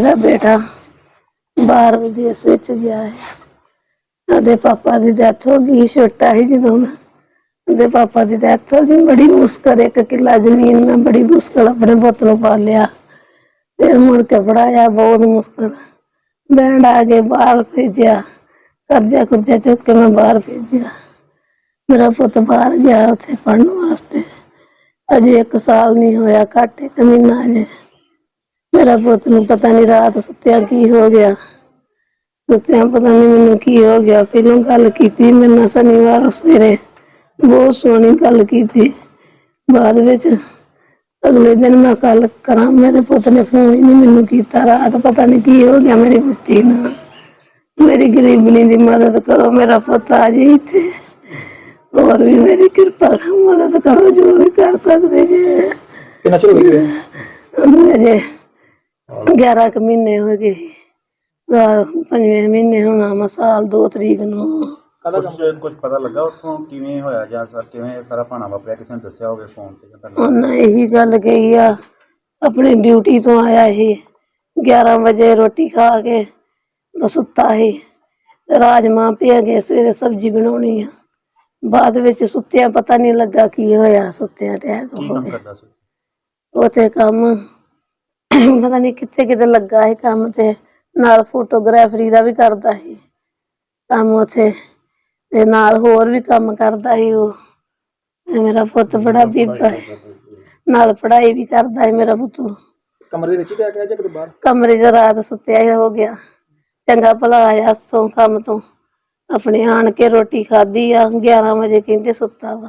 ਮੇਰਾ ਬੇਟਾ ਬਾਹਰ ਵਿਦੇਸ਼ ਵਿੱਚ ਗਿਆ ਹੈ। ਉਹਦੇ ਪਾਪਾ ਦੀ ਡੈਥ ਹੋ ਗਈ, ਛੋਟਾ ਹੀ ਜਦੋਂ ਮੈਂ ਉਹਦੇ ਪਾਪਾ ਦੀ ਡੈਥ ਹੋ ਗਈ। ਬੜੀ ਮੁਸ਼ਕਲ, ਇੱਕ ਕਿੱਲਾ ਜ਼ਮੀਨ ਮੈਂ ਬੜੀ ਮੁਸ਼ਕਲ ਆਪਣੇ ਪੁੱਤ ਨੂੰ ਪਾਲਿਆ ਫਿਰ ਮੁੜ ਕੇ ਪੜਾਇਆ ਬਹੁਤ ਮੁਸ਼ਕਲ। ਬੈਂਡ ਆ ਕੇ ਬਾਹਰ ਭੇਜਿਆ। ਕਰਜ਼ਾ ਕੁਰਜ਼ਾ ਚੁੱਕ ਕੇ ਮੈਂ ਬਾਹਰ ਭੇਜਿਆ। ਮੇਰਾ ਪੁੱਤ ਬਾਹਰ ਗਿਆ ਉੱਥੇ ਪੜਨ ਵਾਸਤੇ। ਅਜੇ ਇੱਕ ਸਾਲ ਨਹੀਂ ਹੋਇਆ, ਘੱਟ ਇੱਕ ਮਹੀਨਾ ਅਜੇ। ਮੇਰਾ ਪੁੱਤ ਨੂੰ ਪਤਾ ਨਹੀਂ ਰਾਤ ਸੁੱਤਿਆਂ ਕੀ ਹੋ ਗਿਆ। ਸੁੱਤਿਆਂ ਪਤਾ ਨਹੀਂ ਮੈਨੂੰ ਕੀ ਹੋ ਗਿਆ। ਪਹਿਲਾਂ ਗੱਲ ਕੀਤੀ ਮੇਰੇ ਨਾਲ ਸ਼ਨੀਵਾਰ ਸਵੇਰੇ। ਬਹੁਤ ਸੋਹਣੀ ਗੱਲ ਕੀਤੀ। ਬਾਅਦ ਵਿੱਚ ਅਗਲੇ ਦਿਨ ਮੈਂ ਕੱਲ ਕਰਾਂ। ਮੇਰੇ ਪੁੱਤ ਨੇ ਫੋਨ ਹੀ ਨਹੀਂ ਮੈਨੂੰ ਕੀਤਾ। ਰਾਤ ਪਤਾ ਨਹੀਂ ਕੀ ਹੋ ਗਿਆ ਮੇਰੀ ਪੁੱਤੀ ਨਾਲ। ਮੇਰੀ ਗਰੀਬਣੀ ਦੀ ਮਦਦ ਕਰੋ। ਮੇਰਾ ਪੁੱਤ ਆ ਜੇ ਇੱਥੇ। ਹੋਰ ਵੀ ਮੇਰੀ ਕਿਰਪਾ ਕਰੋ, ਮਦਦ ਕਰੋ। ਜੋ ਵੀ ਕਰ ਸਕਦੇ ਜੇ। ਕਿੰਨਾ ਚਿਰ ਹੋ ਗਿਆ? ਅਜੇ 11 ਕੁ ਮਹੀਨੇ ਹੋ ਗਏ ਸਾਲ ਪੰਜਵੇਂ ਮਹੀਨੇ ਹੋਣਾ ਵਾ ਸਾਲ 2 ਤਰੀਕ ਨੂੰ। ਕਦਾ ਕੁਝ ਕੁਝ ਪਤਾ ਲੱਗਾ ਉੱਥੋਂ ਕਿਵੇਂ ਹੋਇਆ ਜਾਂ ਸਰ ਕਿਵੇਂ ਇਹ ਸਾਰਾ ਭਾਣਾ ਵਾਪਰਿਆ? ਕਿਸੇ ਨੇ ਦੱਸਿਆ ਹੋਵੇ ਫੋਨ ਤੇ ਜਾਂ ਤੁਹਾਨੂੰ ਉਹਨਾਂ ਇਹੀ ਗੱਲ ਕਹੀ ਆ ਆਪਣੀ ਡਿਊਟੀ ਤੋਂ ਆਇਆ ਇਹ 11 ਵਜੇ ਰੋਟੀ ਖਾ ਕੇ ਉਹ ਸੁੱਤਾ ਸੀ। ਰਾਜਮਾਂ ਪਿਆ ਗਏ ਸਵੇਰੇ ਸਬਜ਼ੀ ਬਣਾਉਣੀ ਆ। ਬਾਅਦ ਵਿੱਚ ਸੁੱਤਿਆਂ ਪਤਾ ਨਹੀਂ ਲੱਗਾ ਕੀ ਹੋਇਆ ਸੁੱਤਿਆਂ ਅਟੈਕ ਕੀ ਹੋ ਕੰਮ ਗਿਆ। ਕਰਦਾ ਸੀ? ਉਥੇ ਕੰਮ ਪਤਾ ਨਹੀਂ ਕਿੱਥੇ ਕਿਤੇ ਲੱਗਾ ਹੈ ਕੰਮ ਤੇ ਨਾਲ ਫੋਟੋਗ੍ਰਾਫਰੀ ਦਾ ਵੀ ਕਰਦਾ ਸੀ ਕੰਮ ਉਥੇ ਤੇ ਨਾਲ ਹੋਰ ਵੀ ਕੰਮ ਕਰਦਾ ਸੀ ਉਹ। ਤੇ ਮੇਰਾ ਪੁੱਤ ਬੜਾ ਬੀਬਾ ਹੈ ਨਾਲ ਪੜ੍ਹਾਈ ਵੀ ਕਰਦਾ ਹੈ ਮੇਰਾ ਪੁੱਤ। ਕਮਰੇ ਦੇ ਵਿੱਚ ਹੀ ਪਿਆ ਗਿਆ ਜਾਂ ਕਿਤੇ ਬਾਹਰ? ਕਮਰੇ 'ਚ ਰਾਤ ਸੁੱਤਿਆ ਹੀ ਹੋ ਗਿਆ। ਚੰਗਾ ਭਲਾ ਆਇਆ ਸੋਂ ਕੰਮ ਤੋਂ। ਆਪਣੇ ਆਣ ਕੇ ਰੋਟੀ ਖਾਧੀ ਆ 11 ਵਜੇ ਕਹਿੰਦੇ ਸੁੱਤਾ ਵਾ।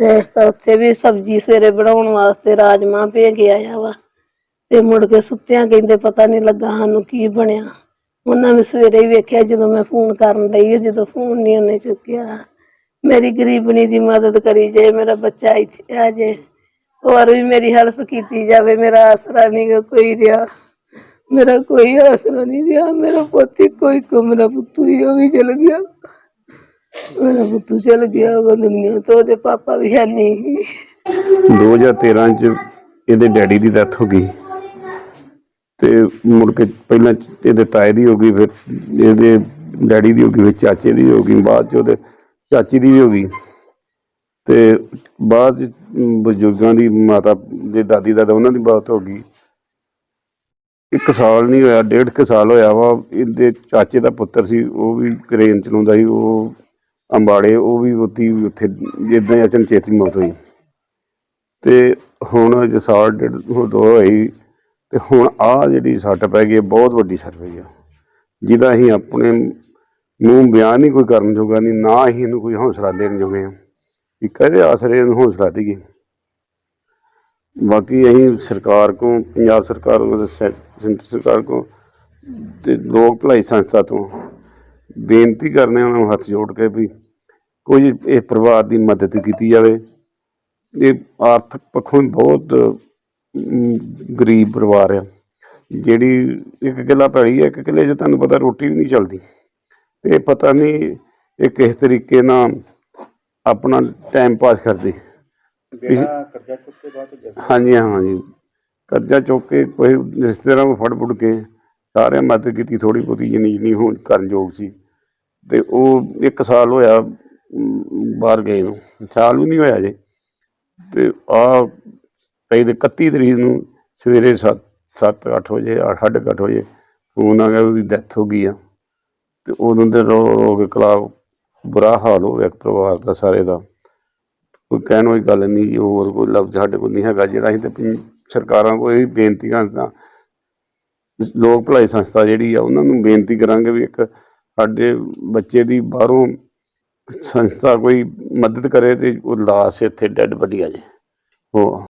ਤੇ ਉੱਥੇ ਵੀ ਸਬਜ਼ੀ ਸਵੇਰੇ ਬਣਾਉਣ ਵਾਸਤੇ ਰਾਜਮਾ ਭੇ ਆਇਆ ਵਾ। ਤੇ ਮੁੜ ਕੇ ਸੁੱਤਿਆਂ ਕਹਿੰਦੇ ਪਤਾ ਨਹੀਂ ਲੱਗਾ ਸਾਨੂੰ ਕੀ ਬਣਿਆ। ਉਹਨਾਂ ਵੀ ਸਵੇਰੇ ਹੀ ਵੇਖਿਆ ਜਦੋਂ ਮੈਂ ਫੋਨ ਕਰਨ ਲਈ, ਜਦੋਂ ਫੋਨ ਨਹੀਂ ਉਹਨੇ ਚੁੱਕਿਆ। ਮੇਰੀ ਗਰੀਬਣੀ ਦੀ ਮਦਦ ਕਰੀ ਜੇ, ਮੇਰਾ ਬੱਚਾ ਇੱਥੇ ਆ ਜੇ। ਹੋਰ ਵੀ ਮੇਰੀ ਹੈਲਪ ਕੀਤੀ ਜਾਵੇ, ਮੇਰਾ ਆਸਰਾ ਨਹੀਂ ਕੋਈ ਰਿਹਾ। ਮੇਰਾ ਕੋਈ ਆਸਰਾ ਨਹੀਂ ਰਿਹਾ, ਮੇਰਾ ਪੋਤੀ ਕੋਈ ਕੋ ਮੇਰਾ ਪੁੱਤੂ ਹੀ ਉਹ ਵੀ ਚਲ ਗਿਆ। ਮੇਰਾ ਪੁੱਤੂ ਚਲ ਗਿਆ ਵਾ ਦੁਨੀਆ ਤੋਂ ਉਹਦੇ ਪਾਪਾ ਵੀ ਹੈ ਨਹੀਂ। 2013 ਚ ਇਹਦੇ ਡੈਡੀ ਦੀ ਡੈਥ ਹੋ ਗਈ। ਤੇ ਮੁੜ ਕੇ ਪਹਿਲਾਂ ਇਹਦੇ ਤਾਏ ਦੀ ਹੋ ਗਈ, ਫਿਰ ਇਹਦੇ ਡੈਡੀ ਦੀ ਹੋ ਗਈ, ਫਿਰ ਚਾਚੇ ਦੀ ਹੋ ਗਈ, ਬਾਅਦ ਚ ਉਹਦੇ ਚਾਚੀ ਦੀ ਵੀ ਹੋ ਗਈ। ਤੇ ਬਾਅਦ ਚ ਬਜ਼ੁਰਗਾਂ ਦੀ ਮਾਤਾ ਦੇ ਦਾਦੀ ਦਾਦਾ ਉਹਨਾਂ ਦੀ ਬਾਤ ਹੋ ਗਈ। ਇੱਕ ਸਾਲ ਨਹੀਂ ਹੋਇਆ, ਡੇਢ ਕੁ ਸਾਲ ਹੋਇਆ ਵਾ, ਇਹਦੇ ਚਾਚੇ ਦਾ ਪੁੱਤਰ ਸੀ, ਉਹ ਵੀ ਕਰੇਨ ਚਲਾਉਂਦਾ ਸੀ, ਉਹ ਅੰਬਾੜੇ ਉਹ ਵੀ ਉੱਤੀ ਉੱਥੇ ਜਿੱਦਾਂ ਹੀ ਅਚਨਚੇਤੀ ਮੌਤ ਹੋਈ। ਤੇ ਹੁਣ ਜੇ ਸਾਲ ਡੇਢ ਦੋ ਹੋਈ, ਤੇ ਹੁਣ ਆ ਜਿਹੜੀ ਸੱਟ ਪੈ ਗਈ ਬਹੁਤ ਵੱਡੀ ਸੱਟ ਪਈ ਆ। ਜਿਹਦਾ ਅਸੀਂ ਆਪਣੇ ਨੂੰ ਬਿਆਨ ਨਹੀਂ ਕੋਈ ਕਰਨ ਜੋਗਾ ਨਹੀਂ, ਨਾ ਅਸੀਂ ਇਹਨੂੰ ਕੋਈ ਹੌਸਲਾ ਦੇਣ ਜੋਗੇ ਆ ਕਿ ਕਹਦੇ ਆਸਰੇ ਇਹਨੂੰ ਹੌਸਲਾ ਦਈਏ ਬਾਕੀ ਅਸੀਂ ਸਰਕਾਰ ਕੋ ਪੰਜਾਬ ਸਰਕਾਰ ਕੋ ਸੈਂਟਰ ਸਰਕਾਰ ਕੋ ਤੇ ਲੋਕ ਭਲਾਈ ਸੰਸਥਾ ਤੋਂ ਬੇਨਤੀ ਕਰਨੇ ਉਹਨਾਂ ਨੂੰ ਹੱਥ ਜੋੜ ਕੇ ਵੀ ਕੋਈ ਇਹ ਪਰਿਵਾਰ ਦੀ ਮਦਦ ਕੀਤੀ ਜਾਵੇ। ਇਹ ਆਰਥਿਕ ਪੱਖੋਂ ਬਹੁਤ ਗਰੀਬ ਪਰਿਵਾਰ ਆ। ਜਿਹੜੀ ਇੱਕ ਕਿੱਲਾ ਪੈੜੀ ਹੈ ਇੱਕ ਕਿੱਲੇ 'ਚ ਤੁਹਾਨੂੰ ਪਤਾ ਰੋਟੀ ਵੀ ਨਹੀਂ ਚੱਲਦੀ। ਤੇ ਪਤਾ ਨਹੀਂ ਇਹ ਕਿਸ ਤਰੀਕੇ ਨਾਲ ਆਪਣਾ ਟਾਈਮ ਪਾਸ ਕਰਦੇ। ਬੇਟਾ ਕਰਜ਼ਾ ਚੁੱਕ ਕੇ ਬਾਅਦ ਚ ਜਦ ਹਾਂਜੀ ਹਾਂਜੀ। ਕਰਜ਼ਾ ਚੁੱਕ ਕੇ ਕੋਈ ਰਿਸ਼ਤੇਦਾਰਾਂ ਨੂੰ ਫੜ ਫੁੜ ਕੇ ਸਾਰਿਆਂ ਮਦਦ ਕੀਤੀ ਥੋੜੀ ਬਹੁਤੀ ਜਿੰਨੀ ਜਿੰਨੀ ਹੋਣ ਕਰਨ ਯੋਗ ਸੀ। ਤੇ ਉਹ ਇੱਕ ਸਾਲ ਹੋਇਆ ਬਾਹਰ ਗਏ ਨੂੰ। ਸਾਲ ਵੀ ਨਹੀਂ ਹੋਇਆ ਜੇ ਤੇ ਆ ਕਈ ਦੇ 31 ਤਰੀਕ ਨੂੰ ਸਵੇਰੇ 7 7 8 ਵਜੇ 8 ਅੱਠ ਵਜੇ ਫੋਨ ਆ ਗਿਆ ਉਹਦੀ ਡੈਥ ਹੋ ਗਈ ਆ। ਤੇ ਉਦੋਂ ਦੇ ਰੋ ਰੋ ਕੇ ਕਲਾ ਬੁਰਾ ਹਾਲ ਹੋ ਗਿਆ ਪਰਿਵਾਰ ਦਾ ਸਾਰੇ ਦਾ। ਕੋਈ ਕਹਿਣ ਵਾਲੀ ਗੱਲ ਨਹੀਂ ਜੀ, ਹੋਰ ਕੋਈ ਲਫ਼ਜ਼ ਸਾਡੇ ਕੋਲ ਨਹੀਂ ਹੈਗਾ। ਜਿਹੜਾ ਅਸੀਂ ਤੇ ਪੰ- ਸਰਕਾਰਾਂ ਕੋਲ ਇਹ ਬੇਨਤੀਆਂ ਕਰਦਾ ਲੋਕ ਭਲਾਈ ਸੰਸਥਾ ਜਿਹੜੀ ਆ, ਉਹਨਾਂ ਨੂੰ ਬੇਨਤੀ ਕਰਾਂਗੇ ਵੀ ਇੱਕ ਸਾਡੇ ਬੱਚੇ ਦੀ ਬਾਹਰੋਂ ਸੰਸਥਾ ਕੋਈ ਮਦਦ ਕਰੇ ਤੇ ਉਹ ਲਾਸ਼ ਇੱਥੇ ਡੈੱਡ ਬੜੀ ਆ ਜੇ ਉਹ